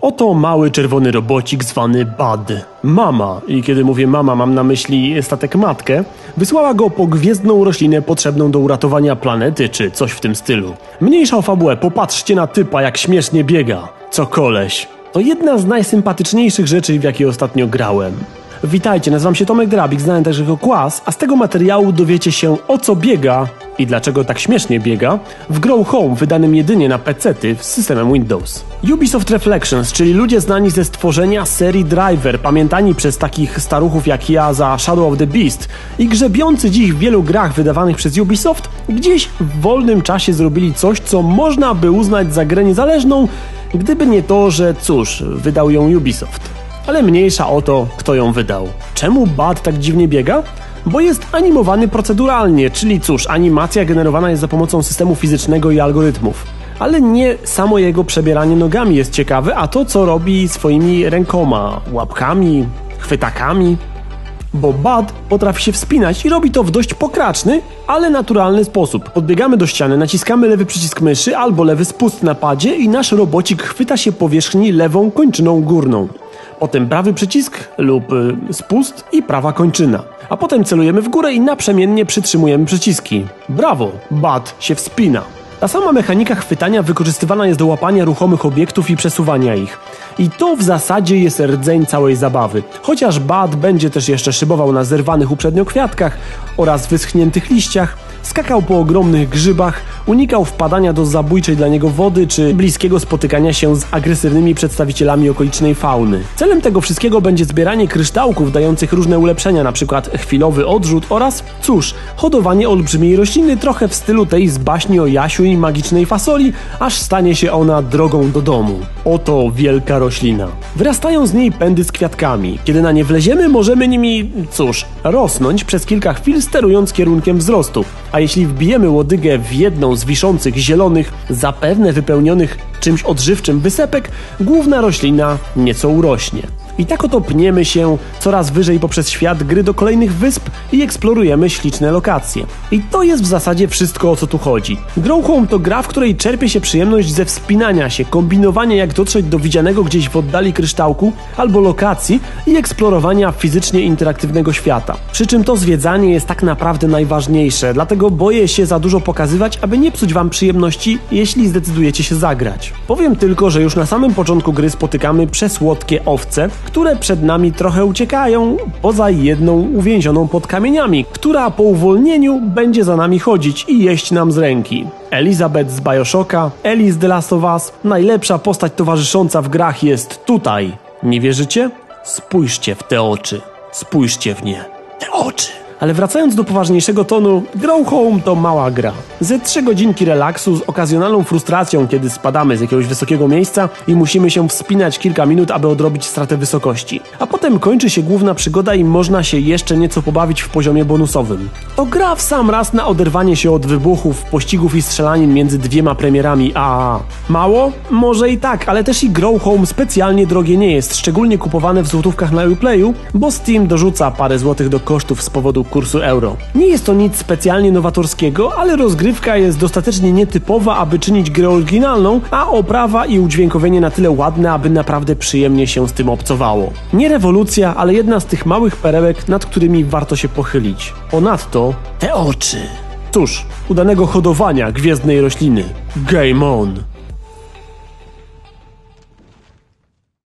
Oto mały czerwony robocik zwany Bud. Mama, i kiedy mówię mama, mam na myśli statek matkę, wysłała go po gwiezdną roślinę potrzebną do uratowania planety, czy coś w tym stylu. Mniejsza o fabułę, popatrzcie na typa, jak śmiesznie biega. Co koleś. To jedna z najsympatyczniejszych rzeczy, w jakie ostatnio grałem. Witajcie, nazywam się Tomek Drabik, znany też jako Kłas, a z tego materiału dowiecie się o co biega i dlaczego tak śmiesznie biega w Grow Home wydanym jedynie na PC-ty z systemem Windows. Ubisoft Reflections, czyli ludzie znani ze stworzenia serii Driver, pamiętani przez takich staruchów jak ja za Shadow of the Beast i grzebiący dziś w wielu grach wydawanych przez Ubisoft, gdzieś w wolnym czasie zrobili coś, co można by uznać za grę niezależną, gdyby nie to, że cóż, wydał ją Ubisoft. Ale mniejsza o to, kto ją wydał. Czemu Bad tak dziwnie biega? Bo jest animowany proceduralnie, czyli cóż, animacja generowana jest za pomocą systemu fizycznego i algorytmów. Ale nie samo jego przebieranie nogami jest ciekawe, a to co robi swoimi rękoma, łapkami, chwytakami. Bo Bud potrafi się wspinać i robi to w dość pokraczny, ale naturalny sposób. Podbiegamy do ściany, naciskamy lewy przycisk myszy albo lewy spust na padzie i nasz robocik chwyta się powierzchni lewą kończyną górną potem prawy przycisk lub y, spust i prawa kończyna. A potem celujemy w górę i naprzemiennie przytrzymujemy przyciski. Brawo, bat się wspina. Ta sama mechanika chwytania wykorzystywana jest do łapania ruchomych obiektów i przesuwania ich. I to w zasadzie jest rdzeń całej zabawy. Chociaż Bad będzie też jeszcze szybował na zerwanych uprzednio kwiatkach oraz wyschniętych liściach, skakał po ogromnych grzybach, unikał wpadania do zabójczej dla niego wody czy bliskiego spotykania się z agresywnymi przedstawicielami okolicznej fauny. Celem tego wszystkiego będzie zbieranie kryształków dających różne ulepszenia, np. chwilowy odrzut oraz, cóż, hodowanie olbrzymiej rośliny trochę w stylu tej z baśni o Jasiu i magicznej fasoli, aż stanie się ona drogą do domu. Oto wielka roślina. Wyrastają z niej pędy z kwiatkami. Kiedy na nie wleziemy, możemy nimi, cóż, rosnąć przez kilka chwil sterując kierunkiem wzrostu. A jeśli wbijemy łodygę w jedną z wiszących zielonych, zapewne wypełnionych czymś odżywczym wysepek, główna roślina nieco urośnie. I tak oto pniemy się coraz wyżej poprzez świat gry do kolejnych wysp i eksplorujemy śliczne lokacje. I to jest w zasadzie wszystko o co tu chodzi. Grow Home to gra, w której czerpie się przyjemność ze wspinania się, kombinowania jak dotrzeć do widzianego gdzieś w oddali kryształku albo lokacji i eksplorowania fizycznie interaktywnego świata. Przy czym to zwiedzanie jest tak naprawdę najważniejsze, dlatego boję się za dużo pokazywać, aby nie psuć wam przyjemności, jeśli zdecydujecie się zagrać. Powiem tylko, że już na samym początku gry spotykamy przesłodkie owce, które przed nami trochę uciekają, poza jedną uwięzioną pod kamieniami, która po uwolnieniu będzie za nami chodzić i jeść nam z ręki. Elizabeth z Bioshocka, Ellie z The Last of Us, najlepsza postać towarzysząca w grach jest tutaj. Nie wierzycie? Spójrzcie w te oczy. Spójrzcie w nie. Te oczy. Ale wracając do poważniejszego tonu, Grow Home to mała gra. Ze trzy godzinki relaksu z okazjonalną frustracją, kiedy spadamy z jakiegoś wysokiego miejsca i musimy się wspinać kilka minut, aby odrobić stratę wysokości. A potem kończy się główna przygoda i można się jeszcze nieco pobawić w poziomie bonusowym. To gra w sam raz na oderwanie się od wybuchów, pościgów i strzelanin między dwiema premierami A. Mało? Może i tak, ale też i Grow Home specjalnie drogie nie jest, szczególnie kupowane w złotówkach na Uplayu, bo Steam dorzuca parę złotych do kosztów z powodu kursu euro. Nie jest to nic specjalnie nowatorskiego, ale rozgrywka jest dostatecznie nietypowa, aby czynić grę oryginalną, a oprawa i udźwiękowienie na tyle ładne, aby naprawdę przyjemnie się z tym obcowało. Nie rewolucja, ale jedna z tych małych perełek, nad którymi warto się pochylić. Ponadto te oczy. Cóż, udanego hodowania gwiezdnej rośliny. Game on!